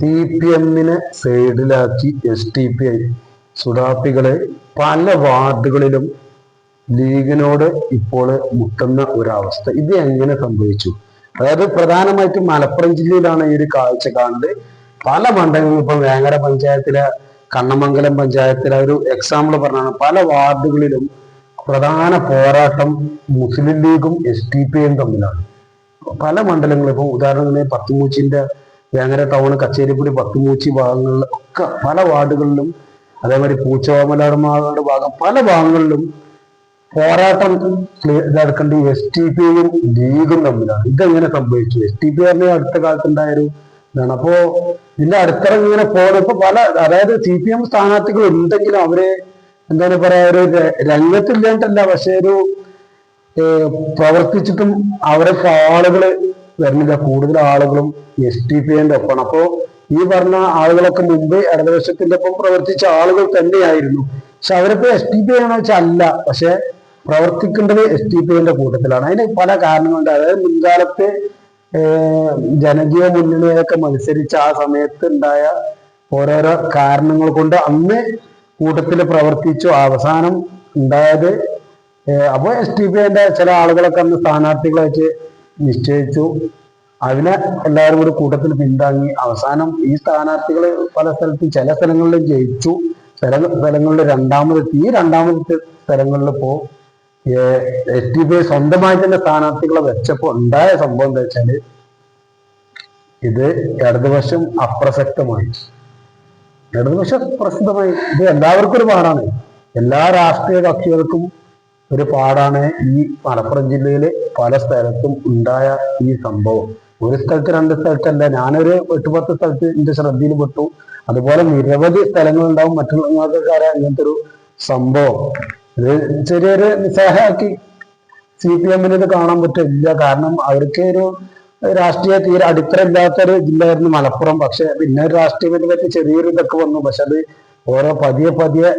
C P എമ്മിനെ സൈഡിലാക്കി S T P I. സുഡാപ്പികളെ പല വാർഡുകളിലും ലീഗിനോട് ഇപ്പോൾ മുട്ടുന്ന ഒരവസ്ഥ. ഇത് എങ്ങനെ സംഭവിച്ചു? അതായത് പ്രധാനമായിട്ടും മലപ്പുറം ജില്ലയിലാണ് ഈ ഒരു കാഴ്ച കാണുന്നത്. പല മണ്ഡലങ്ങളും ഇപ്പൊ വേങ്ങര പഞ്ചായത്തിലെ കണ്ണമംഗലം പഞ്ചായത്തിലെ ഒരു എക്സാമ്പിൾ പറഞ്ഞാണ്. പല വാർഡുകളിലും പ്രധാന പോരാട്ടം മുസ്ലിം ലീഗും എസ് ടി പി ഐയും തമ്മിലാണ്. പല മണ്ഡലങ്ങളും ഇപ്പം ഉദാഹരണത്തിന് പത്തുമൂച്ചിന്റെ വേങ്ങര ടൗൺ കച്ചേരിപ്പുടി പത്തുമൂച്ചി ഭാഗങ്ങളിൽ ഒക്കെ പല വാർഡുകളിലും അതേമാതിരി പൂച്ചവാമലാർമാരുടെ ഭാഗം പല ഭാഗങ്ങളിലും പോരാട്ടം ഈ എസ് ടി പിയും ലീഗും തമ്മിലാണ്. ഇതെങ്ങനെ സംഭവിച്ചു? എസ് ടി പി പറഞ്ഞ അടുത്ത കാലത്ത് ഉണ്ടായൊരു ഇതാണ്. അപ്പോ ഇതിന്റെ അടുത്തറ ഇങ്ങനെ പോയപ്പോ പല അതായത് സി പി എം സ്ഥാനാർത്ഥികൾ ഉണ്ടെങ്കിലും അവർ എന്താണ് പറയാ ഒരു രംഗത്തില്ലാണ്ടല്ല പക്ഷെ ഒരു പ്രവർത്തിച്ചിട്ടും അവരൊക്കെ ആളുകൾ വരുന്നില്ല. കൂടുതൽ ആളുകളും എസ് ടി പി ന്റെ ഒപ്പമാണ്. അപ്പോ ഈ പറഞ്ഞ ആളുകളൊക്കെ മുമ്പ് ഇടതുപക്ഷത്തിന്റെ ഒപ്പം പ്രവർത്തിച്ച ആളുകൾ തന്നെയായിരുന്നു. പക്ഷെ അവരിപ്പോ എസ് ടി പി ആണെന്ന് വെച്ചാൽ അല്ല. പക്ഷെ പ്രവർത്തിക്കേണ്ടത് എസ് ടി പി എന്റെ കൂട്ടത്തിലാണ്. അതിന് പല കാരണങ്ങളുണ്ട്. അതായത് മുൻകാലത്ത് ജനകീയ മുന്നണിയൊക്കെ മത്സരിച്ച ആ സമയത്ത് ഉണ്ടായ ഓരോരോ കാരണങ്ങൾ കൊണ്ട് അന്ന് കൂട്ടത്തിൽ പ്രവർത്തിച്ചു. അവസാനം ഉണ്ടായത് അപ്പോൾ എസ് ടി പി എന്റെ ചില ആളുകളൊക്കെ അന്ന് സ്ഥാനാർത്ഥികളായിട്ട് നിശ്ചയിച്ചു. അതിനെ എല്ലാവരും കൂടി കൂട്ടത്തിൽ പിന്താങ്ങി. അവസാനം ഈ സ്ഥാനാർത്ഥികൾ പല സ്ഥലത്തും ചില സ്ഥലങ്ങളിൽ ജയിച്ചു. ചില സ്ഥലങ്ങളിൽ രണ്ടാമതെത്തി. ഈ രണ്ടാമത്തെ സ്ഥലങ്ങളിൽ ഇപ്പോ എസ് പി സ്വന്തമായി തന്നെ സ്ഥാനാർത്ഥികളെ വെച്ചപ്പോ ഉണ്ടായ സംഭവം എന്താ വെച്ചാൽ ഇത് ഇടതുവശം അപ്രസക്തമായി. ഇടതുപക്ഷം പ്രസിദ്ധമായി ഇത് എല്ലാവർക്കും ഒരു പാടാണ്. എല്ലാ രാഷ്ട്രീയ കക്ഷികൾക്കും ഒരു പാടാണ് ഈ മലപ്പുറം ജില്ലയിലെ പല സ്ഥലത്തും ഉണ്ടായ ഈ സംഭവം. ഒരു സ്ഥലത്ത് രണ്ട് സ്ഥലത്തല്ല ഞാനൊരു എട്ട് പത്ത് സ്ഥലത്ത് എന്റെ ശ്രദ്ധയിൽ പെട്ടു. അതുപോലെ നിരവധി സ്ഥലങ്ങളുണ്ടാവും മറ്റുള്ളവർക്കാരെ അങ്ങനത്തെ ഒരു സംഭവം. ഇത് ചെറിയൊരു നിസ്സഹമാക്കി സി പി എമ്മിന് ഇത് കാണാൻ പറ്റില്ല. കാരണം അവർക്ക് ഒരു രാഷ്ട്രീയ തീരെ അടിത്തറ ഇല്ലാത്തൊരു ജില്ലയായിരുന്നു മലപ്പുറം. പക്ഷെ പിന്നെ ഒരു പറ്റി ചെറിയൊരു ഇതൊക്കെ വന്നു. പക്ഷെ അത് ഓരോ പതിയെ പതിയെ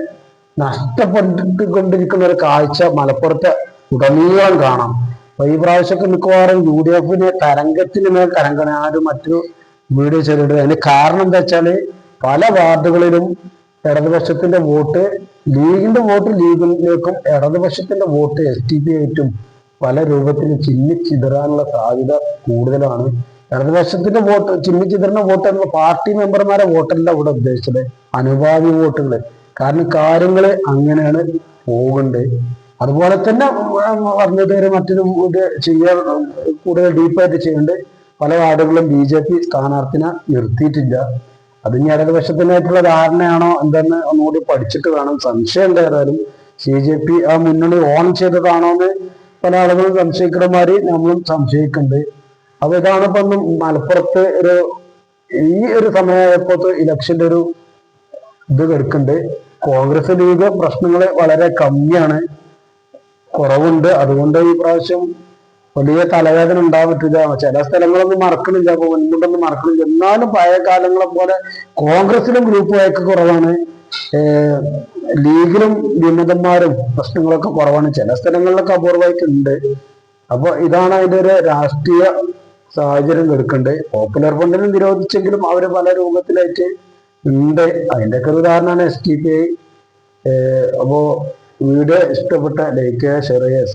നഷ്ടപ്പെട്ടുകൊണ്ടിരിക്കുന്ന ഒരു കാഴ്ച മലപ്പുറത്തെ ഉടനീളം കാണാം. അപ്പൊ ഈ പ്രാവശ്യമൊക്കെ മിക്കവാറും യു ഡി എഫിന് തരംഗത്തിന് മേൽ തരംഗണ ആ ഒരു മറ്റൊരു വീഡിയോ ചെയ്തിട്ട് അതിന് കാരണം എന്താ വെച്ചാൽ പല വാർഡുകളിലും ഇടതുപക്ഷത്തിന്റെ വോട്ട് ലീഗിന്റെ വോട്ട് ലീഗിലേക്കും ഇടതുപക്ഷത്തിന്റെ വോട്ട് എസ് ടി പി ആയിട്ടും പല രൂപത്തിൽ ചിന്നി ചിതറാനുള്ള സാധ്യത കൂടുതലാണ്. ഇടതുപക്ഷത്തിന്റെ വോട്ട് ചിതറുന്ന വോട്ട് എന്ന പാർട്ടി മെമ്പർമാരെ വോട്ടല്ല ഇവിടെ ഉദ്ദേശിച്ചത്. അനുഭാവി വോട്ടുകൾ കാരണം കാര്യങ്ങൾ അങ്ങനെയാണ് പോകുന്നത് അതുപോലെ തന്നെ പറഞ്ഞത് വരെ മറ്റൊരു ചെയ്യാൻ കൂടുതൽ ഡീപ്പായിട്ട് ചെയ്യേണ്ടത് പല വാർഡുകളും ബി ജെ പി സ്ഥാനാർത്ഥിനെ നിർത്തിയിട്ടില്ല. അത് ഇനി ഇടതുപക്ഷത്തിനായിട്ടുള്ള ധാരണയാണോ എന്തെന്ന് ഒന്നുകൂടി പഠിച്ചിട്ട് വേണം. സംശയം ഉണ്ടായിരുന്നാലും സി ജെ പി ആ മുന്നണി ഓൺ ചെയ്തതാണോ എന്ന് പല ആളുകളും സംശയിക്കണമാതിരി നമ്മളും സംശയിക്കുന്നുണ്ട് അപ്പൊ ഇതാണ് ഇപ്പൊ മലപ്പുറത്ത് ഒരു ഈ ഒരു സമയപ്പോഴത്തെ ഇലക്ഷന്റെ ഒരു ഇത് കിടക്കുന്നുണ്ട് കോൺഗ്രസ് ലീഗ് പ്രശ്നങ്ങൾ വളരെ കമ്മിയാണ്. കുറവുണ്ട്. അതുകൊണ്ട് ഈ പ്രാവശ്യം വലിയ തലവേദന ഉണ്ടാകാൻ പറ്റില്ല ചില സ്ഥലങ്ങളൊന്നും മറക്കണില്ല അപ്പൊ മുൻപൊന്നും മറക്കണില്ല എന്നാലും പഴയ കാലങ്ങളെ പോലെ കോൺഗ്രസിലും ഗ്രൂപ്പ് വഴക്ക് കുറവാണ്. ലീഗിലും വിമതന്മാരും പ്രശ്നങ്ങളൊക്കെ കുറവാണ്. ചില സ്ഥലങ്ങളിലൊക്കെ അപൂർവമായിട്ട് ഉണ്ട് അപ്പൊ ഇതാണ് അതിന്റെ ഒരു രാഷ്ട്രീയ സാഹചര്യം എടുക്കേണ്ടത് പോപ്പുലർ ഫണ്ടിനെ നിരോധിച്ചെങ്കിലും അവർ പല രൂപത്തിലായിട്ട് ഉണ്ട്. അതിന്റെ ഒക്കെ ഒരു ഉദാഹരണമാണ് എസ് ടി പി ഐ അപ്പോ വീഡിയോ ഇഷ്ടപ്പെട്ട ലൈക്ക് ഷെയർ ചെയ്യുക